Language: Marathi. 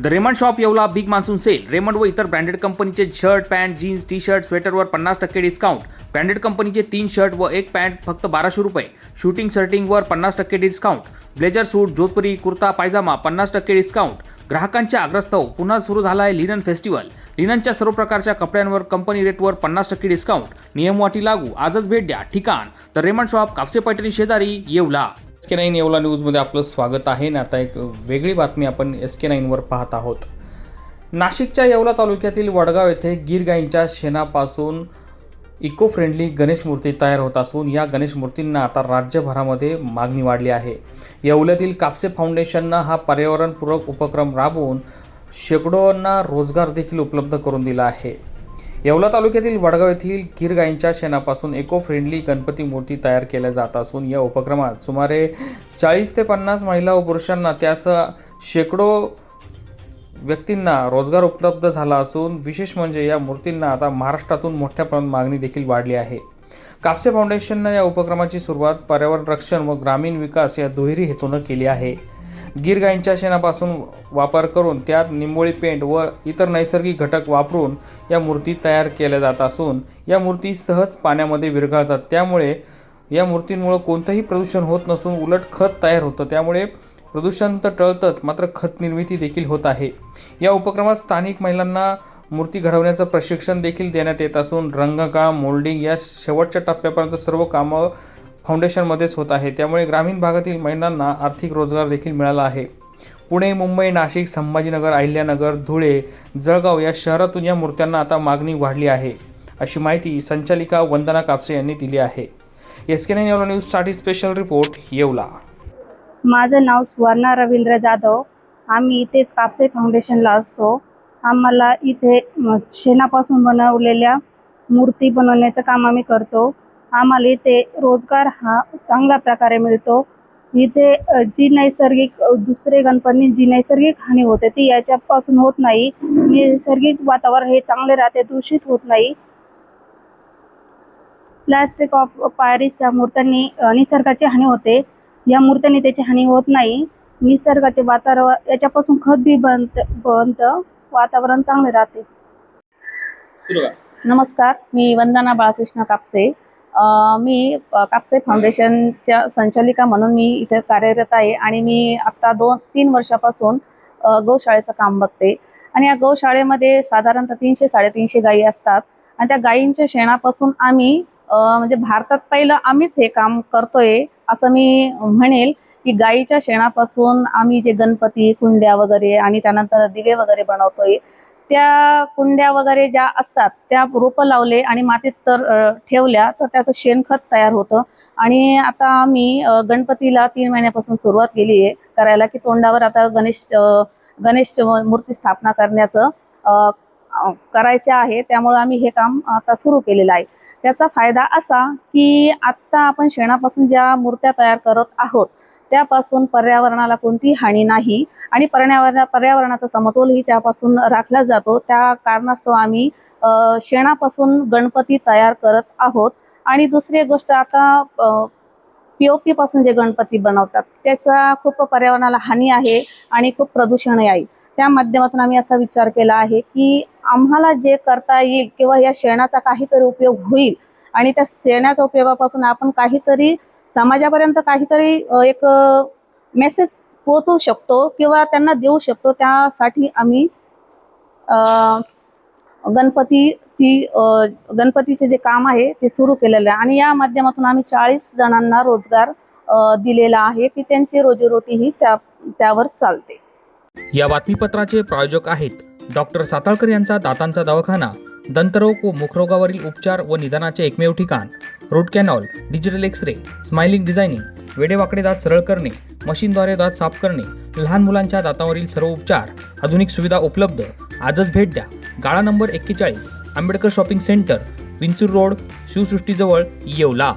The Raymond shop Yeola big monsoon sale Raymond व इतर ब्रँडेड कंपनीचे shirt pant jeans T shirt स्वेटरवर पन्नास टक्के डिस्काउंट ब्रँडेड कंपनीचे तीन शर्ट व एक पॅन्ट फक्त बाराशे रुपये. शूटिंग शर्टिंगवर पन्नास टक्के discount blazer suit Jodhpuri kurta pyjama पन्नास टक्के डिस्काउंट ग्राहकांच्या आग्रस्तव पुन्हा सुरू झाला आहे लिनन फेस्टिवल लिननच्या सर्व प्रकारच्या कपड्यांवर कंपनी रेटवर पन्नास टक्के डिस्काउंट नियमवाटी लागू. आजच भेट द्या. ठिकाण. तर रेमंड शॉप कापसे पैठणी शेजारी येवला. के नाईन येवला न्यूजमध्ये आपलं स्वागत आहे. आणि आता एक वेगळी बातमी आपण एस के नाईनवर पाहत आहोत. नाशिकच्या येवला तालुक्यातील वडगाव येथे गीर गायींच्या शेणापासून इको फ्रेंडली गणेश मूर्ती तयार होत असून या गणेश मूर्तींना आता राज्यभरामध्ये मागणी वाढली आहे. येवल्यातील कापसे फाउंडेशननं हा पर्यावरणपूरक उपक्रम राबवून शेकडोंना रोजगार देखील उपलब्ध करून दिला आहे. येवला तालुक्यातील वडगाव येथील गिर गायींच्या शेणापासून इको फ्रेंडली गणपती मूर्ती तयार केल्या जात असून या उपक्रमात सुमारे चाळीस ते पन्नास महिला व पुरुषांना त्यास शेकडो व्यक्तींना रोजगार उपलब्ध झाला असून विशेष म्हणजे या मूर्तींना आता महाराष्ट्रातून मोठ्या प्रमाणात मागणी देखील वाढली आहे. कापसे फाउंडेशननं या उपक्रमाची सुरुवात पर्यावरण रक्षण व ग्रामीण विकास या दुहेरी हेतूनं केली आहे. गिर गायींच्या शेणापासून वापर करून त्यात निंबोळी पेंट व इतर नैसर्गिक घटक वापरून या मूर्ती तयार केल्या जात असून या मूर्ती सहज पाण्यामध्ये विरघळतात. त्यामुळे या मूर्तींमुळं कोणतंही प्रदूषण होत नसून उलट खत तयार होतं. त्यामुळे प्रदूषण तर टळतंच मात्र खत निर्मिती देखील होत आहे. या उपक्रमात स्थानिक महिलांना मूर्ती घडवण्याचं प्रशिक्षण देखील देण्यात येत असून रंगकाम मोल्डिंग या शेवटच्या टप्प्यापर्यंत सर्व कामं फाउंडेशनमध्येच होत आहे. त्यामुळे ग्रामीण भागातील महिलांना आर्थिक रोजगार देखील मिळाला आहे. पुणे मुंबई नाशिक संभाजीनगर अहिल्यानगर धुळे जळगाव या शहरातून या मूर्त्यांना आता मागणी वाढली आहे. अशी माहिती संचालिका वंदना कापसे यांनी दिली आहे. एस के नाईन येवला न्यूजसाठी स्पेशल रिपोर्ट येवला. माझं नाव सुवर्णा रवींद्र जाधव. आम्ही इथेच कापसे फाउंडेशनला असतो. आम्हाला इथे शेणापासून बनवलेल्या मूर्ती बनवण्याचं काम आम्ही करतो. आम्हाला इथे रोजगार हा चांगल्या प्रकारे मिळतो. इथे जी नैसर्गिक दुसरे गणपती जी नैसर्गिक हानी होते ती याच्यापासून होत नाही. नैसर्गिक वातावरण हे चांगले राहते दूषित होत नाही. प्लॅस्टिक ऑफ पायरीच्या मूर्त्यांनी अ, निसर्गाची हानी होते. या मूर्त्यांनी त्याची हानी होत नाही. निसर्गाचे वातावरण याच्यापासून खत बी बनत बनतं वातावरण चांगले राहते. नमस्कार. मी वंदना बाळकृष्ण कापसे. अ, मी कापसे फाउंडेशनच्या संचालिका म्हणून मी इथे कार्यरत आहे आणि मी आत्ता दोन तीन वर्षापासून गौशाळेचं काम बघते. आणि या गौशाळेमध्ये साधारणतः तीनशे साडेतीनशे गायी असतात. आणि त्या गायींच्या शेणापासून आम्ही म्हणजे भारतात पहिलं आम्हीच हे काम करतोय असं मी म्हणेल की गायीच्या शेणापासून आम्ही जे गणपती कुंड्या वगैरे आणि त्यानंतर दिवे वगैरे बनवतोय त्या कुंड्या वगैरे ज्या असतात त्या रोपं लावले आणि मातीत तर ठेवल्या तर त्याचं शेणखत तयार होतं. आणि आता आम्ही गणपतीला तीन महिन्यापासून सुरुवात केली आहे करायला की तोंडावर आता गणेश गणेश मूर्ती स्थापना करण्याचं करायचे आहे. त्यामुळं आम्ही हे काम आता सुरू केलेलं आहे. त्याचा फायदा असा की आत्ता आपण शेणापासून ज्या मूर्त्या तयार करत आहोत त्यापासून पर्यावरणाला कोणतीही हानी नाही आणि पर्यावरण पर्यावरणाचा समतोलही त्यापासून राखला जातो. त्या कारणास्तव आम्ही शेणापासून गणपती तयार करत आहोत. आणि दुसरी एक गोष्ट आता पी ओ पीपासून जे गणपती बनवतात त्याचा खूप पर्यावरणाला हानी आहे आणि खूप प्रदूषणही आहे. त्या माध्यमातून आम्ही असा विचार केला आहे की आम्हाला जे करता येईल किंवा या शेणाचा काहीतरी उपयोग होईल आणि त्या शेणाच्या उपयोगापासून आपण काहीतरी समाजापर्यंत काहीतरी एक मेसेज पोहोचवू शकतो किंवा त्यांना देऊ शकतो. त्यासाठी आम्ही गणपती गणपतीची गणपतीचे जे काम आहे ते सुरू केलेलं आहे. आणि या माध्यमातून आम्ही चाळीस जणांना रोजगार दिलेला आहे की त्यांची रोजीरोटीही त्या त्यावर चालते. या बातमीपत्राचे प्रायोजक आहेत डॉक्टर साताळकर यांचा दातांचा दवाखाना दंतरोग व मुखरोगावरील उपचार व निदानाचे एकमेव ठिकाण. Root canal digital x-ray smiling designing वेडेवाकडे दात सरळ करणे मशीनद्वारे दात साफ करणे लहान मुलांच्या दातावरील सर्व उपचार आधुनिक सुविधा उपलब्ध आजच भेट द्या. गाळा नंबर एक्केचाळीस Ambedkar shopping centre Vinchur road शिवसृष्टीजवळ Yeola.